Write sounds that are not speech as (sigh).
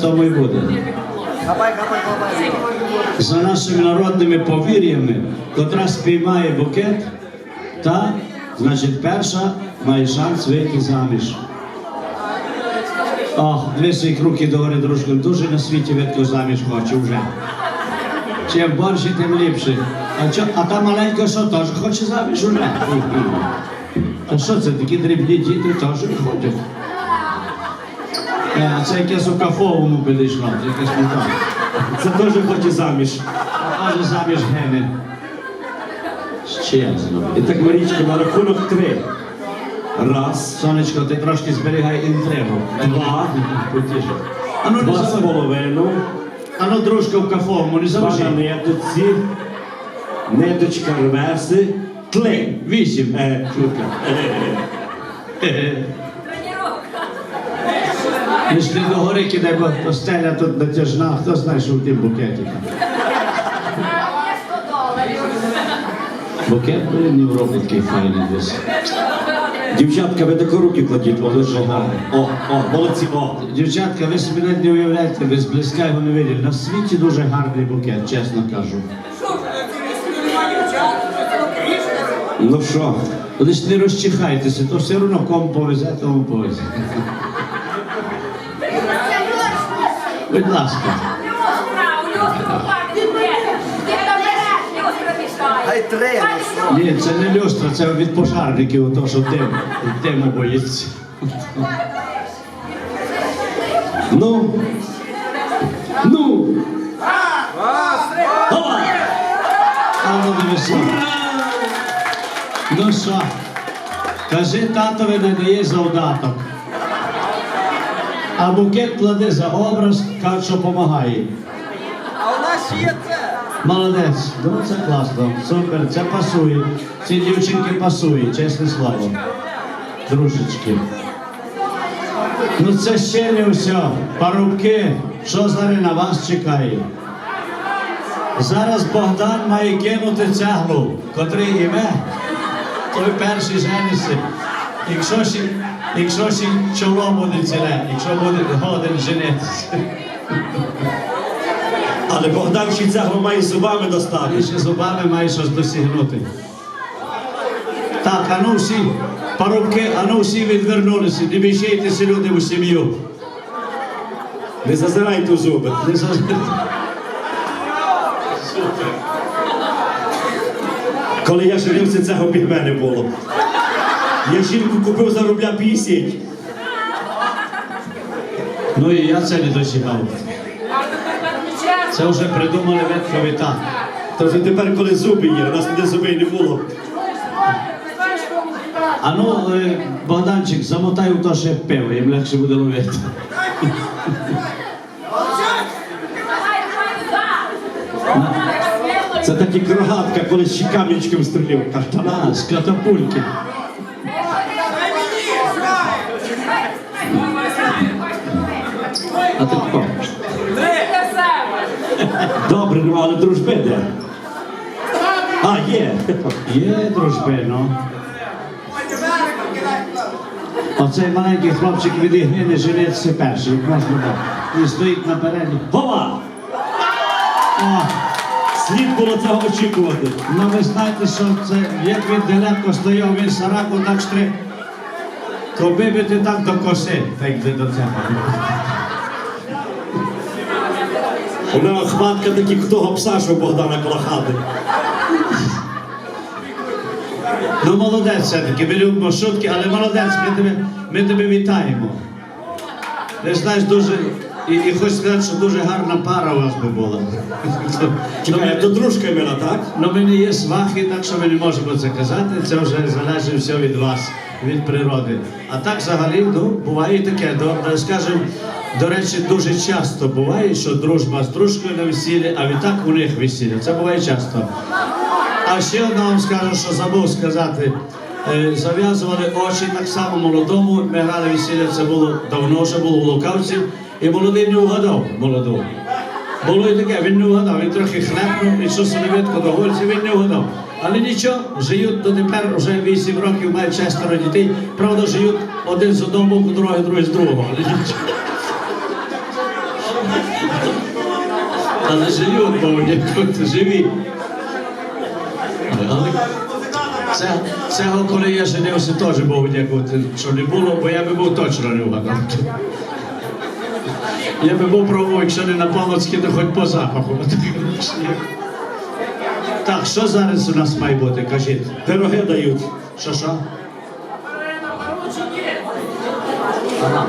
Тому й буде. За нашими народними повір'ями, котра спіймає букет, та, значить, перша має шанс вийти заміж. О, дві своїх руки догори дружком. Дуже на світі видко заміж хоче вже. Чим борщі, тим ліпше. А, чо, а та маленька що теж хоче заміж уже? А що це такі дрібні діти теж ходять? Е, це якесь у кафовому підійшло, якесь не так. Це теж хоче заміж. Каже заміж гени. Щезно. І так Марічка на рахунок три. Раз, Сонечко, ти трошки зберігай інтригу. два, Потіше. А ну, не два з заважай. половиною, А ну, дружка в кафовому, не два на заважай. ниточці, ниточка реверси, три. Вісім. Е, чутка. (laughs) Не йшли до гори, кидай, бо то стеля тут натяжна, хто знає, що в тім букеті. Букет, блин, не в такий файний десь. Дівчатка, ви тако руки кладіть, о, дуже гарно. О, о, молодці, о. Дівчатка, ви собі навіть не уявляєте, ви зблизька його не виділи. На світі дуже гарний букет, чесно кажу. Ну що, Ви ж не розчихайтеся, то все одно кому повезе, тому повезе. Будь ласка. Хай що? Ні, це не люстра, це від пожарників, то що дим, диму боїться. ну, ну, Ова! А ну. Ну що? Кажи, татові не дає завдаток. А букет кладе за образ, каже, що допомагає. А у нас є це. Молодець, ну це класно, супер, це пасує. Ці дівчинки пасує, чесне слово. Дружечки. Ну це ще не все. Парубки, що зараз на вас чекає? Зараз Богдан має кинути цеглу, котрий іме, той перший жениться. Якщо ще, якщо ще чоло буде ціле, якщо буде годен женитися. Але Богдан ще цього має зубами достати. Ти ще зубами маєш щось досягнути. Так, а ну всі, парубки, а ну всі відвернулися, не мішайтеся люди у сім'ю. Не зазирайте у зуби. Не за... Коли я женився, цього під мене було. Я жінку купив за рубля 50. Ну і я це не досягав. Це вже придумали веткові так. То вже тепер, коли зуби є, у нас ніде зубей не було. А ну, е, Богданчик, замотай у то ще пиво, їм легше буде ловити. Це так як рогатка, коли ще камінчиком стрілив. Каштана. А, з катапульки. А ти хто? Добре, ну але дружби де? А, є. Є дружби, ну. Оцей маленький хлопчик від Ігнини жениться перший. Можна. Він стоїть напереді. Гова! О, Слід було цього очікувати. ну ви знаєте, що це, як він далеко стояв, він сараку так штри. Коби би ти так до коси, так до цього. У мене хватка такі, хто пса, що Богдана колохати. Ну молодець все-таки, ми любимо шутки, але молодець, ми тебе, ми тебе вітаємо. Ти знаєш, дуже. І, і хочу сказати, що дуже гарна пара у вас би була. Чекай, то дружка мила, так? Ну, ми не є свахи, так що ми не можемо це казати. Це вже залежить все від вас, від природи. А так взагалі, ну, буває і таке. До, скажімо, до речі, дуже часто буває, що дружба з дружкою на весіллі, а відтак у них весілля. Це буває часто. А ще одна вам скажу, що забув сказати. Е, Зав'язували очі так само молодому. Ми грали весілля, це було давно, ще було в Лукавці, і молодий не угадав молоду. Було і таке, він не вгадав, він трохи хлепнув, і що собі видко до гольці, він не вгадав. Але нічого, живуть дотепер вже 8 років, мають шестеро дітей. Правда, живуть один з одного боку, другий, другий з другого. Але нічого. Але живуть, бо вони живі. Це, цього, коли я женився, теж був дякувати, що не було, бо я би був точно не вгадав. Я би був пробував, якщо не на Полоцькі, то хоч по запаху. Так, що зараз у нас має бути? Кажіть. Пироги дають. Що що? Ага,